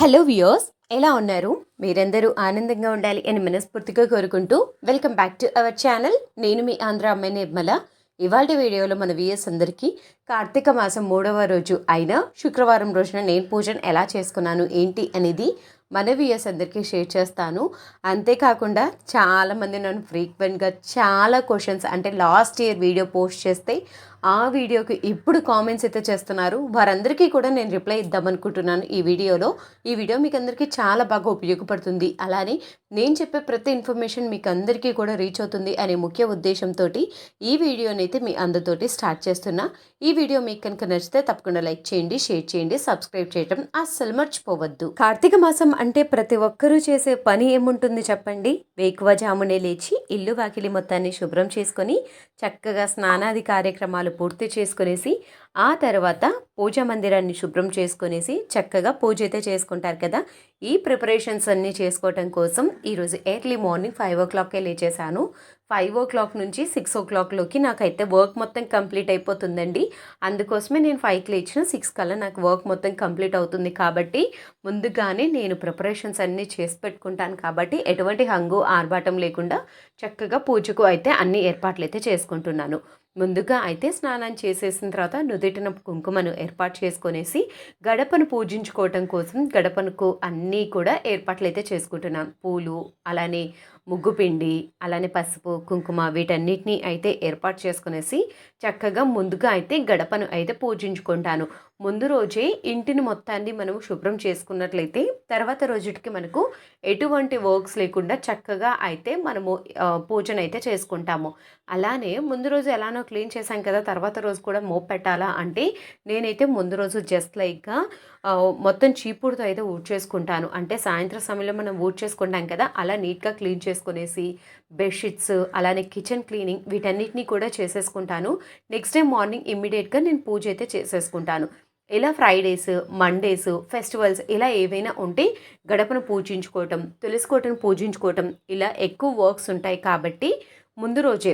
Hello వియోస్ ఎలా ఉన్నారు? మీరందరూ ఆనందంగా ఉండాలి అని మనస్ఫూర్తిగా కోరుకుంటూ welcome back to our channel నేను మీ ఆంధ్ర అమ్మాయి నిర్మల. ఇవాళ వీడియోలో మన విఎస్ అందరికీ కార్తీక మాసం మూడవ రోజు అయిన శుక్రవారం రోజున నేను పూజను ఎలా చేసుకున్నాను ఏంటి అనేది మన విఎస్ అందరికీ షేర్ చేస్తాను. అంతేకాకుండా చాలామంది నన్ను ఫ్రీక్వెంట్గా చాలా క్వశ్చన్స్ అంటే లాస్ట్ ఇయర్ వీడియో పోస్ట్ చేస్తే ఆ వీడియోకి ఇప్పుడు కామెంట్స్ అయితే చేస్తున్నారు. వారందరికీ కూడా నేను రిప్లై ఇద్దామనుకుంటున్నాను ఈ వీడియోలో. ఈ వీడియో మీకు అందరికీ చాలా బాగా ఉపయోగపడుతుంది. అలానే నేను చెప్పే ప్రతి ఇన్ఫర్మేషన్ మీకు అందరికీ కూడా రీచ్ అవుతుంది అనే ముఖ్య ఉద్దేశంతో ఈ వీడియోని అయితే మీ అందరితోటి స్టార్ట్ చేస్తున్నా. ఈ వీడియో మీకు కనుక నచ్చితే తప్పకుండా లైక్ చేయండి షేర్ చేయండి సబ్స్క్రైబ్ చేయడం అస్సలు మర్చిపోవద్దు. కార్తీక మాసం అంటే ప్రతి ఒక్కరూ చేసే పని ఏముంటుంది చెప్పండి? వేకువజామునే లేచి ఇల్లు వాకిలి మొత్తాన్ని శుభ్రం చేసుకొని చక్కగా స్నానాది కార్యక్రమాలు పూర్తి చేసుకునేసి ఆ తర్వాత పూజా మందిరాన్ని శుభ్రం చేసుకునేసి చక్కగా పూజ అయితే చేసుకుంటారు కదా. ఈ ప్రిపరేషన్స్ అన్నీ చేసుకోవటం కోసం ఈరోజు ఎర్లీ మార్నింగ్ ఫైవ్ ఓ క్లాక్కే లేచేశాను. ఫైవ్ ఓ క్లాక్ నుంచి సిక్స్ ఓ క్లాక్లోకి నాకైతే వర్క్ మొత్తం కంప్లీట్ అయిపోతుందండి. అందుకోసమే నేను ఫైవ్కి లేచిన సిక్స్ కల్లా నాకు వర్క్ మొత్తం కంప్లీట్ అవుతుంది కాబట్టి ముందుగానే నేను ప్రిపరేషన్స్ అన్నీ చేసి పెట్టుకుంటాను కాబట్టి ఎటువంటి హంగు ఆర్భాటం లేకుండా చక్కగా పూజకు అయితే అన్ని ఏర్పాట్లు అయితే చేసుకుంటున్నాను. ముందుగా అయితే స్నానం చేసేసిన తర్వాత నుదుటిన కుంకుమను ఏర్పాటు చేసుకొనేసి గడపను పూజించుకోవటం కోసం గడపనుకు అన్నీ కూడా ఏర్పాట్లు అయితే చేసుకుంటున్నాం. పూలు అలానే ముగ్గు పిండి అలానే పసుపు కుంకుమ వీటన్నిటిని అయితే ఏర్పాటు చేసుకునేసి చక్కగా ముందుగా అయితే గడపను అయితే పూజించుకుంటాను. ముందు రోజే ఇంటిని మొత్తాన్ని మనం శుభ్రం చేసుకున్నట్లయితే తర్వాత రోజుకి మనకు ఎటువంటి వర్క్స్ లేకుండా చక్కగా అయితే మనము పూజను అయితే చేసుకుంటాము. అలానే ముందు రోజు ఎలానో క్లీన్ చేశాం కదా తర్వాత రోజు కూడా మోపెట్టాలా పెట్టాలా అంటే నేనైతే ముందు రోజు జస్ట్ లైక్గా మొత్తం చీపుడుతో అయితే ఊడ్ చేసుకుంటాను అంటే సాయంత్రం సమయంలో మనం ఊడ్ చేసుకుంటాం కదా అలా నీట్గా క్లీన్ చేసుకునేసి బెడ్షీట్స్ అలానే కిచెన్ క్లీనింగ్ వీటన్నిటిని కూడా చేసేసుకుంటాను. నెక్స్ట్ డే మార్నింగ్ ఇమ్మీడియట్గా నేను పూజ అయితే చేసేసుకుంటాను. ఇలా ఫ్రైడేస్ మండేస్ ఫెస్టివల్స్ ఇలా ఏవైనా ఉంటే గడపను పూజించుకోవటం తులసి కోటను పూజించుకోవటం ఇలా ఎక్కువ వర్క్స్ ఉంటాయి కాబట్టి ముందు రోజే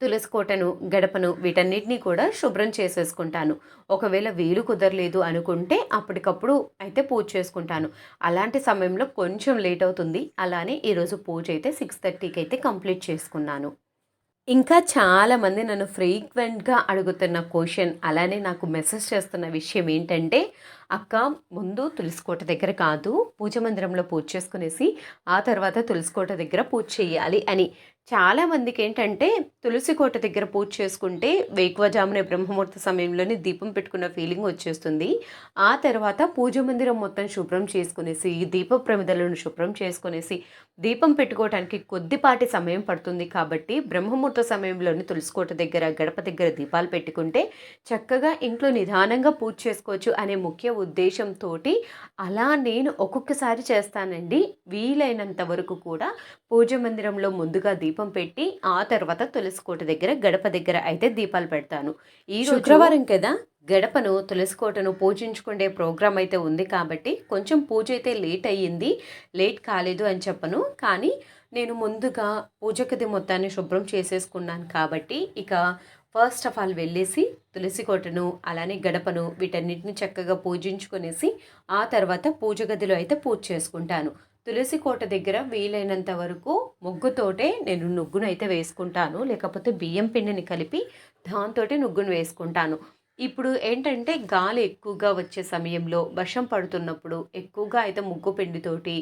తులసి కోటను గడపను వీటన్నిటిని కూడా శుభ్రం చేసేసుకుంటాను. ఒకవేళ వీలు కుదరలేదు అనుకుంటే అప్పటికప్పుడు అయితే పూజ చేసుకుంటాను. అలాంటి సమయంలో కొంచెం లేట్ అవుతుంది. అలానే ఈరోజు పూజ అయితే సిక్స్ థర్టీకి అయితే కంప్లీట్ చేసుకున్నాను. ఇంకా చాలామంది నన్ను ఫ్రీక్వెంట్గా అడుగుతున్న క్వశ్చన్ అలానే నాకు మెసేజ్ చేస్తున్న విషయం ఏంటంటే అక్క ముందు తులసికోట దగ్గర కాదు పూజ మందిరంలో పూజ చేసుకునేసి ఆ తర్వాత తులసికోట దగ్గర పూజ చేయాలి అని. చాలామందికి ఏంటంటే తులసి కోట దగ్గర పూజ చేసుకుంటే వేకువజామునే బ్రహ్మముహూర్త సమయంలోనే దీపం పెట్టుకున్న ఫీలింగ్ వచ్చేస్తుంది. ఆ తర్వాత పూజ మందిరం మొత్తం శుభ్రం చేసుకునేసి దీప ప్రమిదలను శుభ్రం చేసుకునేసి దీపం పెట్టుకోవడానికి కొద్దిపాటి సమయం పడుతుంది కాబట్టి బ్రహ్మముహూర్త సమయంలోని తులసికోట దగ్గర గడప దగ్గర దీపాలు పెట్టుకుంటే చక్కగా ఇంట్లో నిదానంగా పూజ చేసుకోవచ్చు అనే ముఖ్య ఉద్దేశంతో అలా నేను ఒక్కొక్కసారి చేస్తానండి. వీలైనంత వరకు కూడా పూజ మందిరంలో ముందుగా దీపం పెట్టి ఆ తర్వాత తులసికోట దగ్గర గడప దగ్గర అయితే దీపాలు పెడతాను. ఈ శుక్రవారం కదా? గడపను తులసికోటను పూజించుకునే ప్రోగ్రాం అయితే ఉంది కాబట్టి కొంచెం పూజ అయితే లేట్ అయ్యింది. లేట్ కాలేదు అని చెప్పను. కానీ నేను ముందుగా పూజ గది మొత్తాన్ని శుభ్రం చేసేసుకున్నాను కాబట్టి ఇక ఫస్ట్ ఆఫ్ ఆల్ వెళ్ళేసి తులసి కోటను అలానే గడపను వీటన్నిటిని చక్కగా పూజించుకునేసి ఆ తర్వాత పూజ గదిలో అయితే పూజ చేసుకుంటాను. తులసి కోట దగ్గర వీలైనంత వరకు ముగ్గుతోటే నేను నుగ్గును అయితే వేసుకుంటాను. లేకపోతే బియ్యం పిండిని కలిపి దాంతో నుగ్గును వేసుకుంటాను. ఇప్పుడు ఏంటంటే గాలి ఎక్కువగా వచ్చే సమయంలో వర్షం పడుతున్నప్పుడు ఎక్కువగా అయితే ముగ్గు పిండితోటి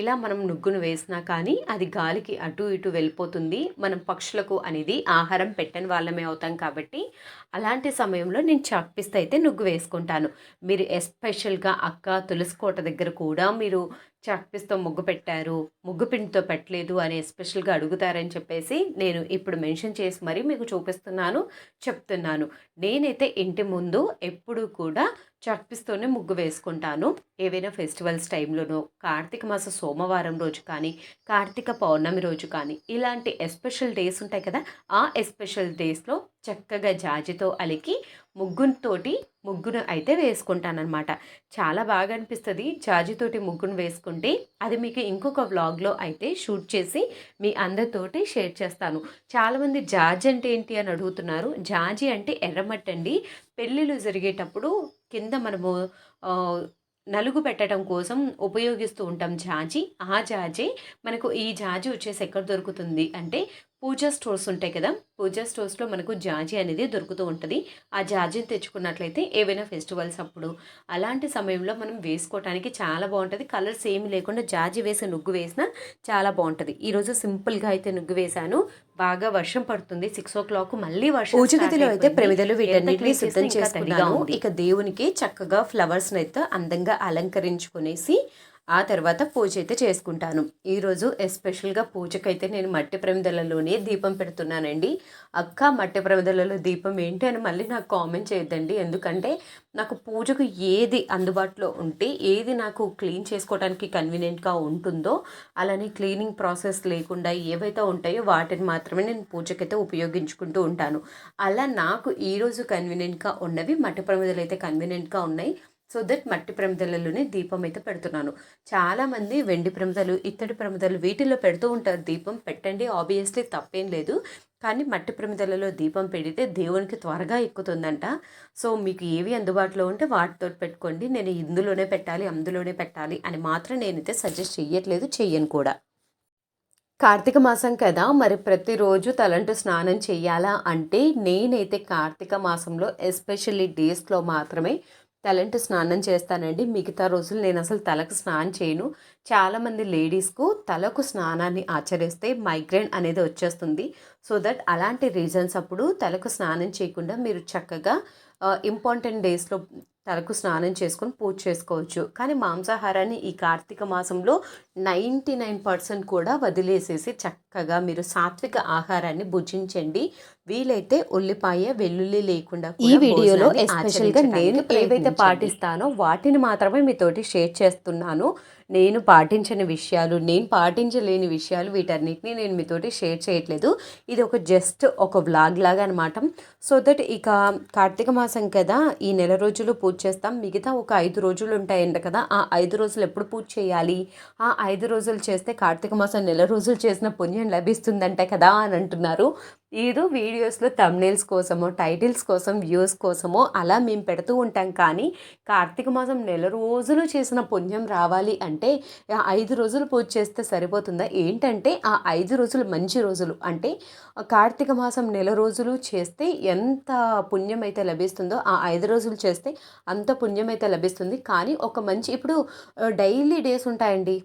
ఇలా మనం నుగ్గును వేసినా కానీ అది గాలికి అటు ఇటు వెళ్ళిపోతుంది. మనం పక్షులకు అనేది ఆహారం పెట్టని వాళ్ళమే అవుతాం కాబట్టి అలాంటి సమయంలో నేను చాక్పిస్త అయితే నుగ్గు వేసుకుంటాను. మీరు ఎస్పెషల్గా అక్క తులసి కోట దగ్గర కూడా మీరు చాక్పీస్తో ముగ్గు పెట్టారు. ముగ్గు పిండితో పెట్టలేదు అని ఎస్పెషల్గా అడుగుతారని చెప్పేసి నేను ఇప్పుడు మెన్షన్ చేసి మరీ మీకు చూపిస్తున్నాను చెప్తున్నాను. నేనైతే ఇంటి ముందు ఎప్పుడు కూడా చాక్పీస్తోనే ముగ్గు వేసుకుంటాను. ఏవైనా ఫెస్టివల్స్ టైంలోనో కార్తీక మాస సోమవారం రోజు కానీ కార్తీక పౌర్ణమి రోజు కానీ ఇలాంటి ఎస్పెషల్ డేస్ ఉంటాయి కదా ఆ ఎస్పెషల్ డేస్లో చక్కగా జాజితో అలికి ముగ్గుతోటి ముగ్గును అయితే వేసుకుంటానమాట చాలా బాగా అనిపిస్తుంది జాజితోటి ముగ్గును వేసుకుంటే. అది మీకు ఇంకొక వ్లాగ్లో అయితే షూట్ చేసి మీ అందరితోటి షేర్ చేస్తాను. చాలామంది జాజి అంటే ఏంటి అని అడుగుతున్నారు. జాజి అంటే ఎర్రమట్టండి. అండి పెళ్ళిళ్ళు జరిగేటప్పుడు కింద మనము నలుగు పెట్టడం కోసం ఉపయోగిస్తూ ఉంటాం జాజి. ఆ జాజే మనకు ఈ జాజి వచ్చేసి ఎక్కడ దొరుకుతుంది అంటే పూజా స్టోర్స్ ఉంటాయి కదా. పూజా స్టోర్స్లో మనకు జాజి అనేది దొరుకుతూ ఉంటుంది. ఆ జాజిని తెచ్చుకున్నట్లయితే ఏవైనా ఫెస్టివల్స్ అప్పుడు అలాంటి సమయంలో మనం వేసుకోవడానికి చాలా బాగుంటుంది. కలర్స్ ఏమి లేకుండా జాజి వేసి నుగ్గు వేసినా చాలా బాగుంటుంది. ఈరోజు సింపుల్గా అయితే నుగ్గు వేశాను. బాగా వర్షం పడుతుంది. సిక్స్ ఓ క్లాక్ మళ్ళీ వర్షం పూజ గదిలో అయితే ప్రమిదలు వీటన్నిటిని సిద్ధం చేసుకున్నాను ఇక దేవునికి చక్కగా ఫ్లవర్స్ని అయితే అందంగా అలంకరించుకునేసి ఆ తర్వాత పూజ అయితే చేసుకుంటాను ఈరోజు ఎస్పెషల్గా పూజకైతే నేను మట్టి ప్రమిదలలోనే దీపం పెడుతున్నానండి. అక్క మట్టి ప్రమిదలలో దీపం ఏంటి అని మళ్ళీ నాకు కామెంట్ చేయొద్దండి. ఎందుకంటే నాకు పూజకు ఏది అందుబాటులో ఉంటే ఏది నాకు క్లీన్ చేసుకోవడానికి కన్వీనియంట్గా ఉంటుందో అలానే క్లీనింగ్ ప్రాసెస్ లేకుండా ఏవైతే ఉంటాయో వాటిని మాత్రమే నేను పూజకైతే ఉపయోగించుకుంటూ ఉంటాను. అలా నాకు ఈరోజు కన్వీనియంట్గా ఉన్నవి మట్టి ప్రమిదలు అయితే కన్వీనియంట్గా ఉన్నాయి. సో దట్ మట్టి ప్రమిదలలోనే దీపం అయితే పెడుతున్నాను. చాలామంది వెండి ప్రమిదలు ఇత్తడి ప్రమిదలు వీటిల్లో పెడుతూ ఉంటారు. దీపం పెట్టండి ఆబ్వియస్లీ తప్పేం లేదు. కానీ మట్టి ప్రమిదలలో దీపం పెడితే దేవునికి త్వరగా ఎక్కుతుందంట. సో మీకు ఏవి అందుబాటులో ఉంటే వాటితో పెట్టుకోండి. నేను ఇందులోనే పెట్టాలి అందులోనే పెట్టాలి అని మాత్రం నేనైతే సజెస్ట్ చెయ్యట్లేదు చెయ్యను కూడా. కార్తీక మాసం కదా మరి ప్రతిరోజు తలంటు స్నానం చేయాలా అంటే నేనైతే కార్తీక మాసంలో ఎస్పెషల్లీ డేస్లో మాత్రమే తలంటు స్నానం చేస్తానండి. మిగతా రోజులు నేను అసలు తలకు స్నానం చేయను. చాలామంది లేడీస్కు తలకు స్నానాన్ని ఆచరిస్తే మైగ్రేన్ అనేది వచ్చేస్తుంది. సో దట్ అలాంటి రీజన్స్ అప్పుడు తలకు స్నానం చేయకుండా మీరు చక్కగా ఇంపార్టెంట్ డేస్లో తలకు స్నానం చేసుకొని పూజ చేసుకోవచ్చు. కానీ మాంసాహారాన్ని ఈ కార్తీక మాసంలో నైంటీ నైన్ పర్సెంట్ కూడా వదిలేసేసి చక్క చక్కగా మీరు సాత్విక ఆహారాన్ని భుజించండి. వీలైతే ఉల్లిపాయ వెల్లుల్లి లేకుండా ఈ వీడియోలో ఎస్పెషల్గా నేను ఏవైతే పాటిస్తానో వాటిని మాత్రమే మీతోటి షేర్ చేస్తున్నాను. నేను పాటించని విషయాలు నేను పాటించలేని విషయాలు వీటన్నిటిని నేను మీతోటి షేర్ చేయట్లేదు. ఇది ఒక జస్ట్ ఒక వ్లాగ్ లాగా అనమాట సో దట్ ఇక కార్తీక మాసం కదా ఈ నెల రోజులు పూజ చేస్తాం. మిగతా ఒక ఐదు రోజులు ఉంటాయంట కదా ఆ ఐదు రోజులు ఎప్పుడు పూజ చేయాలి? ఆ ఐదు రోజులు చేస్తే కార్తీక మాసం నెల రోజులు చేసిన పుణ్యం లభిస్తుందంట కదా అని అంటున్నారు. ఏదో వీడియోస్లో తమ్నేల్స్ కోసమో టైటిల్స్ కోసం వ్యూస్ కోసమో అలా మేము పెడుతూ ఉంటాం. కానీ కార్తీక మాసం నెల రోజులు చేసిన పుణ్యం రావాలి అంటే ఐదు రోజులు పూజ చేస్తే సరిపోతుందా? ఏంటంటే ఆ ఐదు రోజులు మంచి రోజులు అంటే కార్తీక మాసం నెల రోజులు చేస్తే ఎంత పుణ్యం అయితే లభిస్తుందో ఆ ఐదు రోజులు చేస్తే అంత పుణ్యం అయితే లభిస్తుంది. కానీ ఒక మంచి ఇప్పుడు డైలీ డేస్ ఉంటాయండి.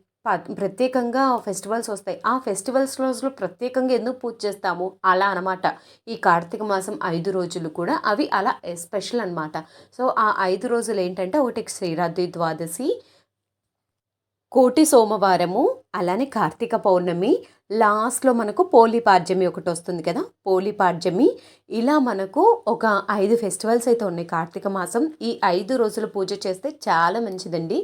ప్రత్యేకంగా ఫెస్టివల్స్ వస్తాయి. ఆ ఫెస్టివల్స్ రోజులు ప్రత్యేకంగా ఎందుకు పూజ చేస్తాము? అలా అనమాట ఈ కార్తీక మాసం ఐదు రోజులు కూడా అవి అలా ఎస్పెషల్ అనమాట సో ఆ ఐదు రోజులు ఏంటంటే ఒకటి శ్రీరాత్రి ద్వాదశి కోటి సోమవారము అలానే కార్తీక పౌర్ణమి లాస్ట్లో మనకు పోలీపాడ్యమి ఒకటి వస్తుంది కదా పోలీపాడ్యమి ఇలా మనకు ఒక ఐదు ఫెస్టివల్స్ అయితే ఉన్నాయి. కార్తీక మాసం ఈ ఐదు రోజులు పూజ చేస్తే చాలా మంచిదండి.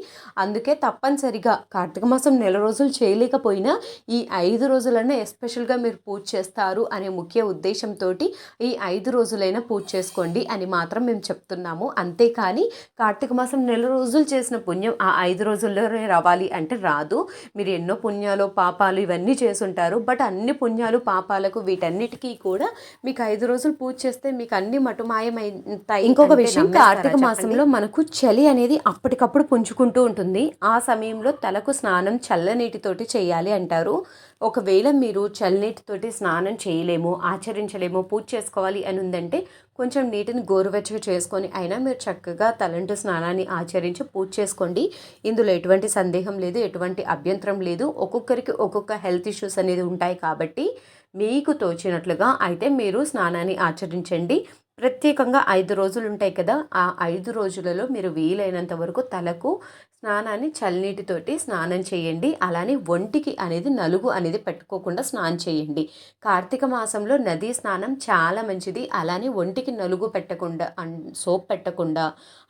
అందుకే తప్పనిసరిగా కార్తీక మాసం నెల రోజులు చేయలేకపోయినా ఈ ఐదు రోజులైనా ఎస్పెషల్గా మీరు పూజ చేస్తారు అనే ముఖ్య ఉద్దేశంతో ఈ ఐదు రోజులైనా పూజ చేసుకోండి అని మాత్రం మేము చెప్తున్నాము. అంతేకాని కార్తీక మాసం నెల రోజులు చేసిన పుణ్యం ఆ ఐదు రోజుల్లోనే రావాలి అంటే రాదు. మీరు ఎన్నో పుణ్యాలు పాపాలు ఇవన్నీ చేసుంటారు. బట్ అన్ని పుణ్యాలు పాపాలకు వీటన్నిటికీ కూడా మీకు ఐదు రోజులు పూజ చేస్తే మీకు అన్ని మటుమాయమైతాయి ఇంకొక విషయం కార్తీక మాసంలో మనకు చలి అనేది అప్పటికప్పుడు పుంజుకుంటూ ఉంటుంది. ఆ సమయంలో తలకు స్నానం చల్లనీటితోటి చేయాలి అంటారు. ఒకవేళ మీరు చల్లనీటితోటి స్నానం చేయలేము ఆచరించలేము పూజ చేసుకోవాలి అని ఉందంటే కొంచెం నీటిని గోరువెచ్చగా చేసుకొని అయినా మీరు చక్కగా తలంటు స్నానాన్ని ఆచరించి పూజ చేసుకోండి. ఇందులో ఎటువంటి సందేహం లేదు ఎటువంటి అభ్యంతరం లేదు. ఒక్కొక్కరికి ఒక్కొక్క హెల్త్ ఇష్యూస్ అనేది ఉంటాయి కాబట్టి మీకు తోచినట్లుగా అయితే మీరు స్నానాన్ని ఆచరించండి. ప్రత్యేకంగా ఐదు రోజులు ఉంటాయి కదా ఆ ఐదు రోజులలో మీరు వీలైనంత వరకు తలకు స్నానాన్ని చల్లనీటితోటి స్నానం చేయండి. అలానే ఒంటికి అనేది నలుగు అనేది పెట్టుకోకుండా స్నానం చేయండి. కార్తీక మాసంలో నదీ స్నానం చాలా మంచిది. అలానే ఒంటికి నలుగు పెట్టకుండా సోప్ పెట్టకుండా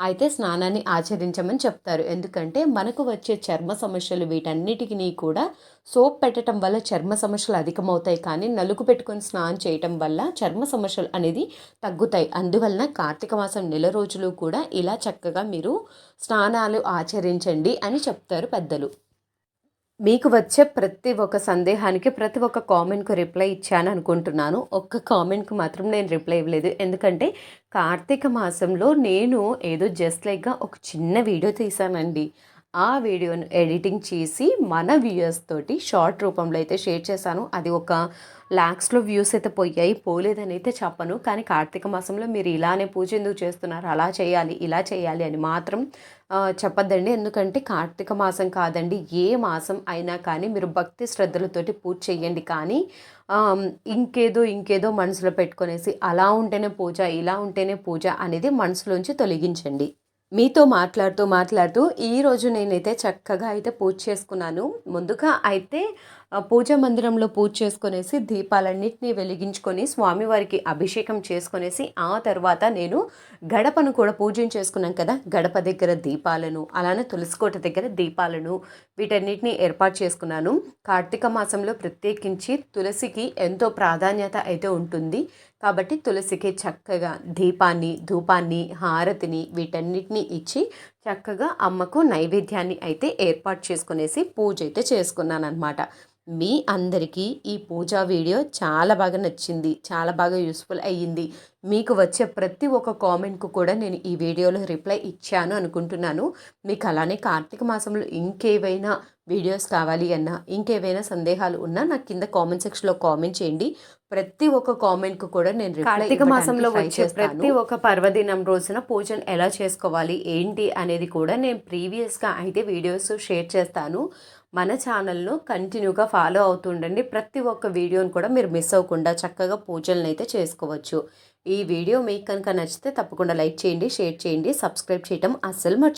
అయితే స్నానాన్ని ఆచరించమని చెప్తారు. ఎందుకంటే మనకు వచ్చే చర్మ సమస్యలు వీటన్నిటికీ కూడా సోప్ పెట్టడం వల్ల చర్మ సమస్యలు అధికమవుతాయి. కానీ నలుగు పెట్టుకొని స్నానం చేయటం వల్ల చర్మ సమస్యలు అనేది తగ్గుతాయి. అందువలన కార్తీక మాసం నెల రోజులు కూడా ఇలా చక్కగా మీరు స్నానాలు ఆచరించండి అని చెప్తారు పెద్దలు. మీకు వచ్చే ప్రతి ఒక్క సందేహానికి ప్రతి ఒక్క కామెంట్కు రిప్లై ఇచ్చాను అనుకుంటున్నాను. ఒక్క కామెంట్కి మాత్రం నేను రిప్లై ఇవ్వలేదు. ఎందుకంటే కార్తీక మాసంలో నేను ఏదో జస్ట్ లైక్గా ఒక చిన్న వీడియో తీశానండి. ఆ వీడియోను ఎడిటింగ్ చేసి మన వ్యూయర్స్ తోటి షార్ట్ రూపంలో అయితే షేర్ చేశాను. అది ఒక ల్యాక్స్లో వ్యూస్ అయితే పోయాయి. పోలేదని అయితే చెప్పను. కానీ కార్తీక మాసంలో మీరు ఇలానే పూజ ఎందుకు చేస్తున్నారు? అలా చేయాలి ఇలా చేయాలి అని మాత్రం చెప్పద్దండి. ఎందుకంటే కార్తీక మాసం కాదండి. ఏ మాసం అయినా కానీ మీరు భక్తి శ్రద్ధలతోటి పూజ చేయండి. కానీ ఇంకేదో ఇంకేదో మనసులో పెట్టుకునేసి అలా ఉంటేనే పూజ ఇలా ఉంటేనే పూజ అనేది మనసులోంచి తొలగించండి. మీతో మాట్లాడుతూ మాట్లాడుతూ ఈరోజు నేనైతే చక్కగా అయితే పూజ చేసుకున్నాను. ముందుగా అయితే పూజ మందిరంలో పూజ చేసుకునేసి దీపాలన్నింటినీ వెలిగించుకొని స్వామివారికి అభిషేకం చేసుకునేసి ఆ తర్వాత నేను గడపను కూడా పూజం చేసుకున్నాం కదా. గడప దగ్గర దీపాలను అలానే తులసికోట దగ్గర దీపాలను వీటన్నిటిని ఏర్పాటు చేసుకున్నాను. కార్తీక మాసంలో ప్రత్యేకించి తులసికి ఎంతో ప్రాధాన్యత అయితే ఉంటుంది. కాబట్టి తులసికి చక్కగా దీపాన్ని ధూపాన్ని హారతిని వీటన్నిటిని ఇచ్చి చక్కగా అమ్మకు నైవేద్యాన్ని అయితే ఏర్పాటు చేసుకునేసి పూజ అయితే చేసుకున్నాను అనమాట మీ అందరికీ ఈ పూజా వీడియో చాలా బాగా నచ్చింది చాలా బాగా యూస్ఫుల్ అయ్యింది. మీకు వచ్చే ప్రతి ఒక్క కామెంట్కు కూడా నేను ఈ వీడియోలో రిప్లై ఇచ్చాను అనుకుంటున్నాను. మీకు అలానే కార్తీక మాసంలో ఇంకేవైనా వీడియోస్ కావాలి అన్నా ఇంకేవైనా సందేహాలు ఉన్నా నాకు కింద కామెంట్ సెక్షన్లో కామెంట్ చేయండి. ప్రతి ఒక్క కామెంట్కు కూడా నేను కార్తీక మాసంలో వచ్చే ప్రతి ఒక్క పర్వదినం రోజున పూజను ఎలా చేసుకోవాలి ఏంటి అనేది కూడా నేను ప్రీవియస్గా అయితే వీడియోస్ షేర్ చేస్తాను. మన ఛానల్ను కంటిన్యూగా ఫాలో అవుతుండండి. ప్రతి ఒక్క వీడియోని కూడా మీరు మిస్ అవ్వకుండా చక్కగా పూజలను అయితే చేసుకోవచ్చు. ఈ వీడియో మీకు కనుక నచ్చితే తప్పకుండా లైక్ చేయండి షేర్ చేయండి సబ్స్క్రైబ్ చేయటం అస్సలు